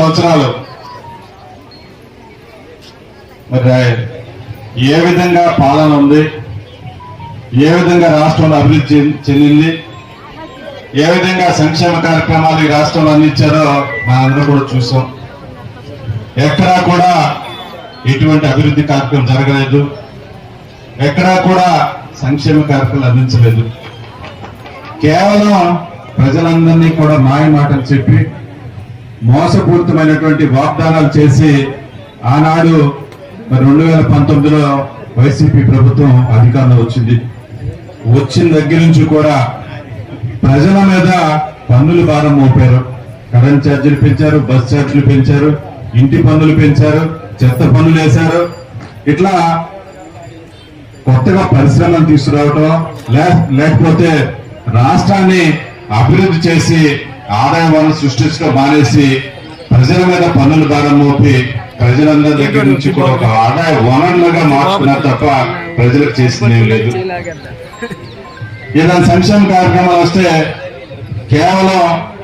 సంవత్సరాలు. మరి ఏ విధంగా పాలన ఉంది? ఏ విధంగా రాష్ట్రంలో అభివృద్ధి చెందింది? ఏ విధంగా సంక్షేమ కార్యక్రమాలు ఈ రాష్ట్రంలో అందించారో మనందరూ కూడా చూసాం. ఎక్కడా కూడా ఎటువంటి అభివృద్ధి కార్యక్రమం జరగలేదు. ఎక్కడా కూడా సంక్షేమ కార్యక్రమాలు అందించలేదు. కేవలం ప్రజలందరినీ కూడా మాయ మాటలు చెప్పి మోసపూరితమైనటువంటి వాగ్దానాలు చేసి ఆనాడు మరి రెండు వేల పంతొమ్మిదిలో వైసీపీ ప్రభుత్వం అధికారంలో వచ్చింది. వచ్చిన దగ్గర నుంచి కూడా ప్రజల మీద పన్నులు భారం మోపారు. కరెంట్ ఛార్జీలు పెంచారు బస్ ఛార్జీలు పెంచారు ఇంటి పన్నులు పెంచారు చెత్త పన్నులు వేశారు. ఇట్లా కొత్తగా పరిశ్రమలు తీసుకురావటం లేకపోతే రాష్ట్రాన్ని అభివృద్ధి చేసి ఆదాయ వనరు సృష్టించడం మానేసి ప్రజల మీద పన్నుల భారం మోపి ప్రజలందరి దగ్గర నుంచి కూడా ఒక ఆదాయ వనరులుగా మార్చుకున్నారు తప్ప ప్రజలకు చేసింది ఏం లేదు. ఏదైనా సంక్షేమ కార్యక్రమాలు వస్తే కేవలం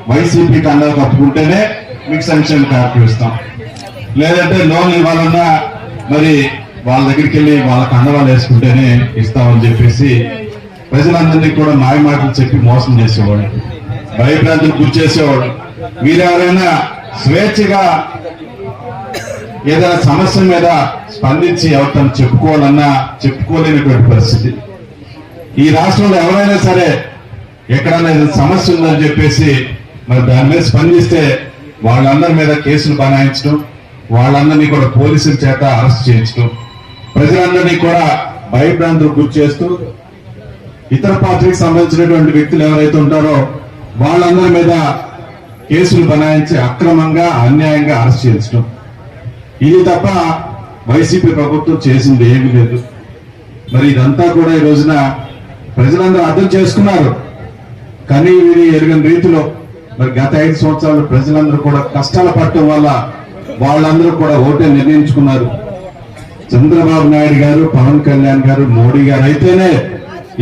వైసీపీ కండా కప్పుకుంటేనే మీకు సంక్షేమ కార్యక్రమం ఇస్తాం. లేదంటే లోన్ ఇవ్వాలన్నా మరి వాళ్ళ దగ్గరికి వెళ్ళి వాళ్ళ కండవాళ్ళు వేసుకుంటేనే ఇస్తామని చెప్పేసి ప్రజలందరినీ కూడా మాయ మాటలు చెప్పి మోసం చేసేవాడు భయభ్రాంతులు గురి చేసేవాడు. మీరెవరైనా స్వేచ్ఛగా ఏదైనా సమస్య మీద స్పందించి ఎవరితో చెప్పుకోవాలన్నా చెప్పుకోలేనటువంటి పరిస్థితి. ఈ రాష్ట్రంలో ఎవరైనా సరే ఎక్కడైనా సమస్య ఉందని చెప్పేసి మరి దాని మీద స్పందిస్తే వాళ్ళందరి మీద కేసులు బనాయించడం వాళ్ళందరినీ కూడా పోలీసుల చేత అరెస్ట్ చేయించడం ప్రజలందరినీ కూడా భయభ్రాంతులు గురి చేస్తూ ఇతర పార్టీకి సంబంధించినటువంటి వ్యక్తులు ఎవరైతే ఉంటారో వాళ్ళందరి మీద కేసులు బనాయించి అక్రమంగా అన్యాయంగా అరెస్ట్ చేయించడం. ఇది తప్ప వైసీపీ ప్రభుత్వం చేసింది ఏమీ లేదు. మరి ఇదంతా కూడా ఈ రోజున ప్రజలందరూ అర్థం చేసుకున్నారు. కానీ వీరి ఎరుగని రీతిలో మరి గత ఐదు సంవత్సరాలు ప్రజలందరూ కూడా కష్టాలు పడటం వల్ల వాళ్ళందరూ కూడా ఓటే నిర్ణయించుకున్నారు. చంద్రబాబు నాయుడు గారు పవన్ కళ్యాణ్ గారు మోడీ గారు అయితేనే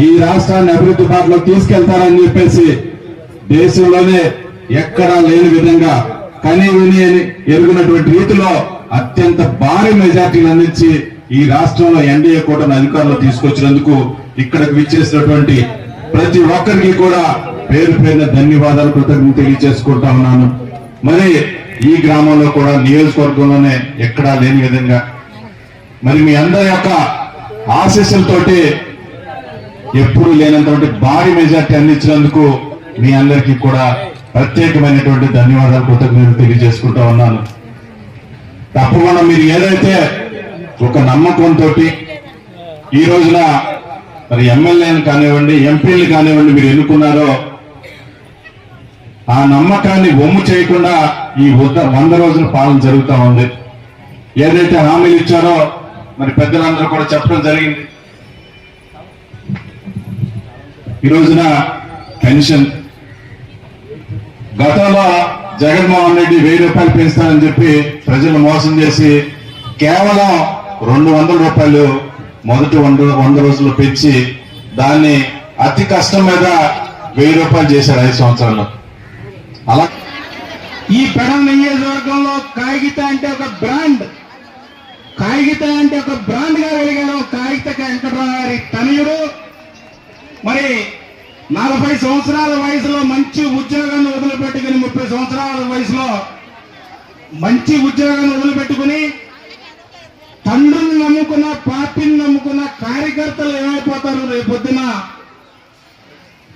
ఈ రాష్ట్రాన్ని అభివృద్ధి బాటలో తీసుకెళ్తారని చెప్పేసి దేశంలోనే ఎక్కడా లేని విధంగా కనీ విని ఎరుగునటువంటి రీతిలో అత్యంత భారీ మెజార్టీలు అందించి ఈ రాష్ట్రంలో ఎన్డీఏ కూటమి అధికారంలో తీసుకొచ్చినందుకు ఇక్కడికి విచ్చేసినటువంటి ప్రతి ఒక్కరికి కూడా పేరు పేరున ధన్యవాదాలు కృతజ్ఞత తెలియజేసుకుంటా ఉన్నాను. మరి ఈ గ్రామంలో కూడా నియోజకవర్గంలోనే ఎక్కడా లేని విధంగా మరి మీ అందరి యొక్క ఆశీస్సులతోటి ఎప్పుడు లేనంతటి భారీ మెజార్టీ అందించినందుకు మీ అందరికీ కూడా ప్రత్యేకమైనటువంటి ధన్యవాదాలు కృతజ్ఞతలు తెలియజేసుకుంటా ఉన్నాను. తప్పకుండా మీరు ఏదైతే ఒక నమ్మకంతో ఈ రోజున మరి ఎమ్మెల్యేలు కానివ్వండి ఎంపీలు కానివ్వండి మీరు ఎన్నుకున్నారో ఆ నమ్మకాన్ని ఒమ్ము చేయకుండా ఈ వంద రోజుల పాలన జరుగుతా ఉంది. ఏదైతే హామీలు ఇచ్చారో మరి పెద్దలందరూ కూడా చెప్పడం జరిగింది. ఈ రోజున పెన్షన్ గతంలో జగన్మోహన్ రెడ్డి వెయ్యి రూపాయలు పెంచుతానని చెప్పి ప్రజలు మోసం చేసి కేవలం రెండు వందల రూపాయలు మొదటి వంద వంద రోజులు పెంచి దాన్ని అతి కష్టం మీద వెయ్యి రూపాయలు చేశారు ఐదు సంవత్సరాల్లో. అలా ఈ పెడం నియోజకవర్గంలో కాగిత అంటే ఒక బ్రాండ్. కాగిత అంటే ఒక బ్రాండ్గా వెలిగారు కాగిత వెంకటరావు గారి తనయుడు. మరి నలభై సంవత్సరాల వయసులో మంచి ఉద్యోగాన్ని వదిలిపెట్టుకుని ముప్పై సంవత్సరాల వయసులో మంచి ఉద్యోగాన్ని వదిలిపెట్టుకుని తండ్రిని నమ్ముకున్న పార్టీని నమ్ముకున్న కార్యకర్తలు ఏమైపోతారు రేపొద్దున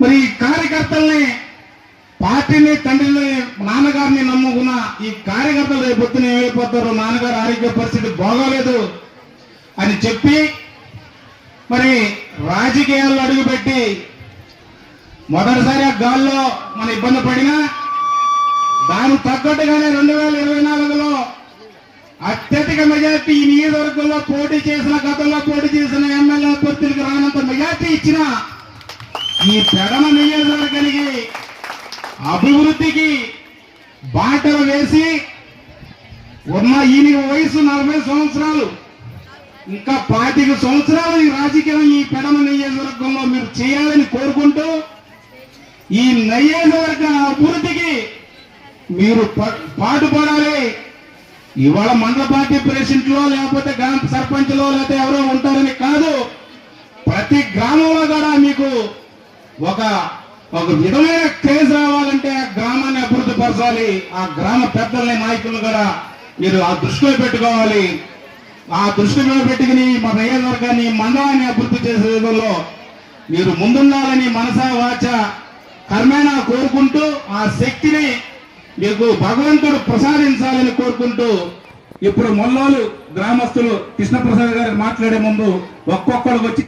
మరి ఈ కార్యకర్తల్ని పార్టీని తండ్రిని నాన్నగారిని నమ్ముకున్న ఈ కార్యకర్తలు రేపు ఏమైపోతారు? నాన్నగారు ఆరోగ్య పరిస్థితి బాగోలేదు అని చెప్పి మరి రాజకీయాల్లో అడుగుపెట్టి మొదటిసారి ఆ గాల్లో మన ఇబ్బంది పడినా దానికి తగ్గట్టుగానే రెండు వేల ఇరవై నాలుగులో అత్యధిక మెజార్టీ ఈ నియోజకవర్గంలో పోటీ చేసిన గతంలో పోటీ చేసిన ఎమ్మెల్యే అభ్యర్థులకు రానంత మెజార్టీ ఇచ్చిన ఈ పెడమ నియోజకవర్గానికి అభివృద్ధికి బాటలు వేసి ఉన్న ఈయన వయసు నలభై సంవత్సరాలు ఇంకా పాతిక సంవత్సరాలు ఈ రాజకీయం ఈ పెడమ నియోజకవర్గంలో మీరు చేయాలని కోరుకుంటూ ఈ నియోజకవర్గ అభివృద్ధికి మీరు పాటుపడాలి ఇవాళ మండల పార్టీ ప్రెసిడెంట్లో లేకపోతే గ్రామ సర్పంచ్లో లేకపోతే ఎవరో ఉంటారని కాదు. ప్రతి గ్రామంలో కూడా మీకు ఒక ఒక విధమైన క్రేజ్ రావాలంటే ఆ గ్రామాన్ని అభివృద్ధి పరచాలి. ఆ గ్రామ పెద్దల్ని నాయకులు కూడా మీరు ఆ దృష్టిలో పెట్టుకోవాలి. ఆ దృష్టిలో పెట్టుకుని మా నియోజకవర్గాన్ని మండలాన్ని అభివృద్ధి చేసే విధంలో మీరు ముందుండాలని మనసా వాచ కర్మేనా కోరుకుంటూ ఆ శక్తిని మీకు భగవంతుడు ప్రసాదించాలని కోరుకుంటూ ఇప్పుడు మొల్లోలు గ్రామస్తులు కృష్ణప్రసాద్ గారు మాట్లాడే ముందు ఒక్కొక్కరికి వచ్చి